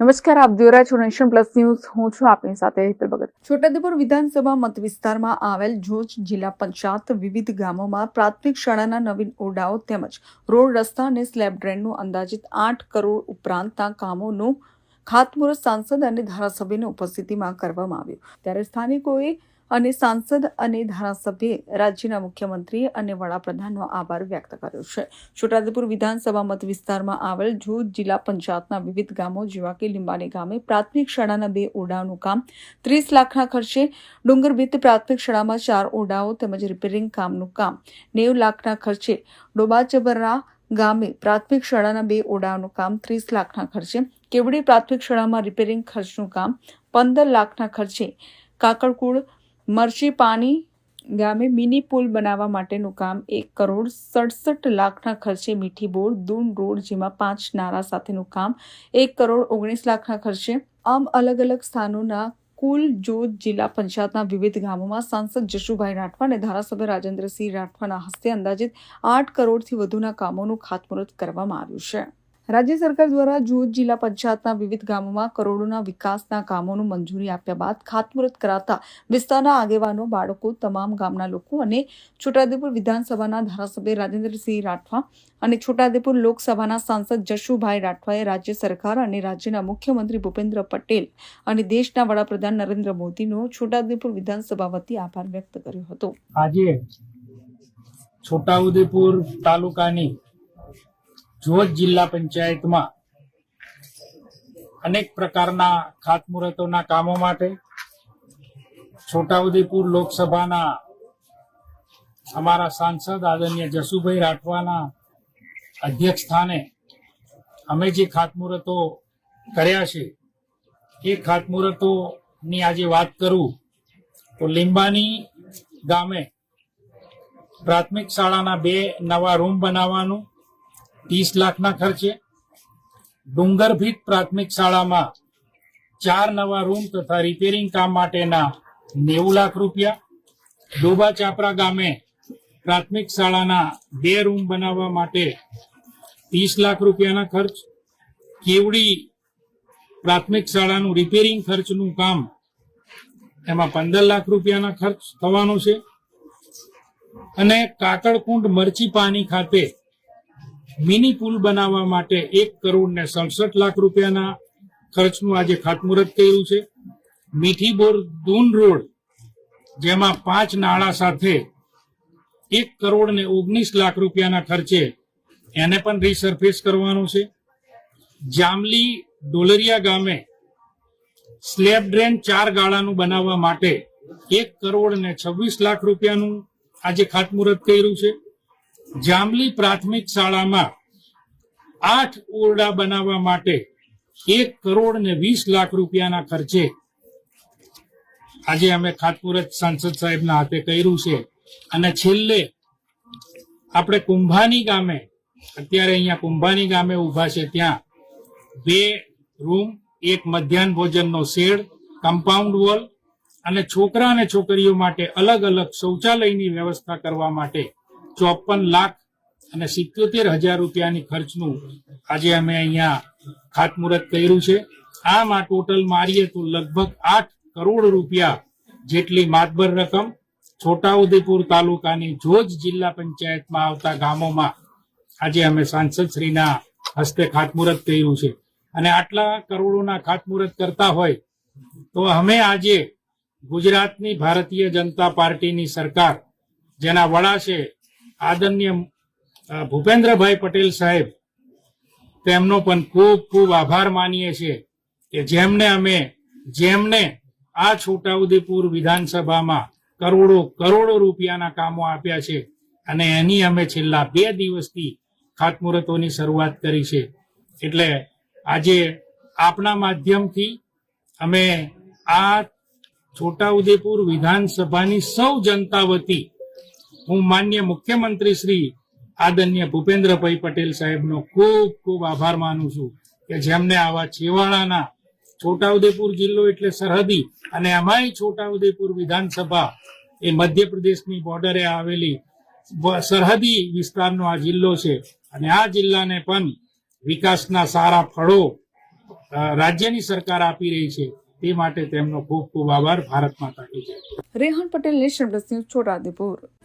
નમસ્કાર, આપ જોઈ છો નેશન પ્લસ ન્યૂઝ. હું છું આપની સાથે હિતલ ભગત. છોટાઉદેપુર વિધાનસભા મત વિસ્તારમાં આવેલ જોજ જિલ્લા પંચાયત વિવિધ ગામોમાં પ્રાથમિક શાળાના નવીન ઓરડાઓ તેમજ રોડ રસ્તા અને સ્લેબ ડ્રેનનું અંદાજિત આઠ કરોડ ઉપરાંતના કામોનું ખાતમુહૂર્ત સાંસદ અને ધારાસભ્યની ઉપસ્થિતિમાં કરવામાં આવ્યું. ત્યારે સ્થાનિકોએ અને સાંસદ અને ધારાસભ્યે રાજ્યના મુખ્યમંત્રી અને વડાપ્રધાનનો આભાર વ્યક્ત કર્યો છે. છોટાઉદેપુર વિધાનસભા મત વિસ્તારમાં આવેલ જૂથ જિલ્લા પંચાયતના વિવિધ ગામો જેવા કે લીંબાણી ગામે પ્રાથમિક શાળાના બે ઓરડાઓનું કામ ત્રીસ લાખના ખર્ચે ડુંગરભીત પ્રાથમિક શાળામાં ચાર ઓરડાઓ તેમજ રિપેરિંગ કામનું કામ નેવું લાખના ખર્ચે ડોબાચબરા ગામે પ્રાથમિક શાળાના બે ઓરડાઓનું કામ ત્રીસ લાખના ખર્ચે કેવડી પ્રાથમિક શાળામાં રિપેરિંગ ખર્ચનું કામ પંદર લાખના ખર્ચે કાકડકુળ પાણી ગામે મિની પુલ બનાવવા માટેનું કામ એક કરોડ સડસઠ લાખના ખર્ચે મીઠી બોર દૂન રોડ જેમાં પાંચ નારા સાથેનું કામ એક કરોડ ઓગણીસ લાખના ખર્ચે. આમ અલગ અલગ સ્થાનોના કુલ જોત જિલ્લા પંચાયતના વિવિધ ગામોમાં સાંસદ જશુભાઈ રાઠવા અને ધારાસભ્ય રાજેન્દ્રસિંહ રાઠવાના હસ્તે અંદાજિત આઠ કરોડથી વધુના કામોનું ખાતમુહૂર્ત કરવામાં આવ્યું છે. રાજ્ય સરકાર દ્વારા જૂથ જિલ્લા પંચાયતના વિવિધ ગામોમાં કરોડોના વિકાસના કામોનું મંજૂરી આપ્યા બાદ ખાતમુહૂર્ત કરાતા વિસ્તારના આગેવાનો, બાળકો, તમામ ગામના લોકો અને છોટાઉદેપુર વિધાનસભાના ધારાસભ્ય રાજેન્દ્રસિંહ રાઠવા અને છોટાઉદેપુર લોકસભાના સાંસદ જશુભાઈ રાઠવાએ રાજ્ય સરકાર અને રાજ્યના મુખ્યમંત્રી ભૂપેન્દ્ર પટેલ અને દેશના વડાપ્રધાન નરેન્દ્ર મોદીનો છોટાઉદેપુર વિધાનસભા વતી આભાર વ્યક્ત કર્યો હતો. આજે છોટાઉદેપુર તાલુકાની જોત જિલ્લા પંચાયતમાં અનેક પ્રકારના ખાતમુહૂર્તોના કામો માટે છોટાઉદેપુર લોકસભાના અમારા સાંસદ આદરણીય જસુભાઈ રાઠવાના અધ્યક્ષ સ્થાને અમે જે ખાતમુહૂર્તો કર્યા છે, એ ખાતમુહૂર્તોની આજે વાત કરું તો લીંબાની ગામે પ્રાથમિક શાળાના બે નવા રૂમ બનાવવાનું ત્રીસ લાખના ખર્ચે. ડુંગરભીત પ્રાથમિક શાળામાં ચાર નવા રૂમ તથા રિપેરિંગ કામ માટેના નેવું લાખ રૂપિયા. ડોબા ચાપરા ગામે પ્રાથમિક શાળાના બે રૂમ બનાવવા માટે ત્રીસ લાખ રૂપિયાના ખર્ચ. કેવડી પ્રાથમિક શાળાનું રિપેરિંગ ખર્ચનું કામ એમાં પંદર લાખ રૂપિયાના ખર્ચ થવાનો છે. અને કાકડકુંડ મરચી પાણી ખાતે મિની પુલ બનાવવા માટે એક કરોડ ને સડસઠ લાખ રૂપિયાના ખર્ચનું આજે ખાતમુહૂર્ત કર્યું છે. મીઠી બોર દૂન રોડ, જેમાં પાંચ નાળા સાથે એક કરોડ ને ઓગણીસ લાખ રૂપિયાના ખર્ચે એને પણ રીસર્ફેસ કરવાનો છે. જામલી ડોલરિયા ગામે સ્લેબ ડ્રેન ચાર ગાળાનું બનાવવા માટે એક કરોડ ને છવ્વીસ લાખ રૂપિયાનું આજે ખાતમુહૂર્ત કર્યું છે. જાંબલી પ્રાથમિક શાળામાં આઠ ઓરડા બનાવવા માટે એક કરોડ ને વીસ લાખ રૂપિયાના ખર્ચે આજે અમે ખાતપુરત સાંસદ સાહેબના હાથે કર્યું છે. અને છેલ્લે આપણે કુંભાની ગામે, અત્યારે અહીંયા કુંભાની ગામે ઊભા છે ત્યાં બે રૂમ, એક મધ્યાહન ભોજનનો શેડ, કમ્પાઉન્ડ વોલ અને છોકરા અને છોકરીઓ માટે અલગ અલગ શૌચાલયની વ્યવસ્થા કરવા માટે ચોપન લાખ અને સિત્યોતેર હજાર રૂપિયાની ખર્ચનું આજે અમે અહીંયા ખાતમુહૂર્ત કર્યું છે. આમ ટોટલ મારીએ તો લગભગ આઠ કરોડ રૂપિયા જેટલી માતબર રકમ છોટાઉદેપુર તાલુકાની જોજ જિલ્લા પંચાયતમાં આવતા ગામોમાં આજે અમે સાંસદ શ્રીના હસ્તે ખાતમુહૂર્ત કર્યું છે. અને આટલા કરોડોના ખાતમુહૂર્ત કરતા હોય તો અમે આજે ગુજરાતની ભારતીય જનતા પાર્ટીની સરકાર, જેના વડા છે આદરણીય ભૂપેન્દ્રભાઈ પટેલ સાહેબ, તેમનો પણ ખૂબ ખૂબ આભાર માનીએ છીએ કે જેમને અમે, જેમને આ છોટાઉદેપુર વિધાનસભામાં કરોડો કરોડો રૂપિયાના કામો આપ્યા છે અને એની અમે છેલ્લા બે દિવસથી ખાતમુહૂર્તોની શરૂઆત કરી છે. એટલે આજે આપના માધ્યમથી અમે આ છોટાઉદેપુર વિધાનસભાની સૌ જનતા વતી હું માન્ય મુખ્યમંત્રી શ્રી આદરણીય ભૂપેન્દ્રભાઈ પટેલ સાહેબનો ખૂબ ખૂબ આભાર માનું છું કે જેમને આવા છેવાડાના છોટાઉદેપુર જિલ્લો એટલે સરહદી અને અમારી છોટાઉદેપુર વિધાનસભા એ મધ્યપ્રદેશની બોર્ડરે આવેલી સરહદી વિસ્તારનો આ જિલ્લો છે. અને આ જિલ્લાને પણ વિકાસના સારા ફળો રાજ્યની સરકાર આપી રહી છે. તે માટે તેમનો ખૂબ ખૂબ આભાર. ભારત માતા કી રેહાન પટેલ નેશનલ છોટાઉદેપુર.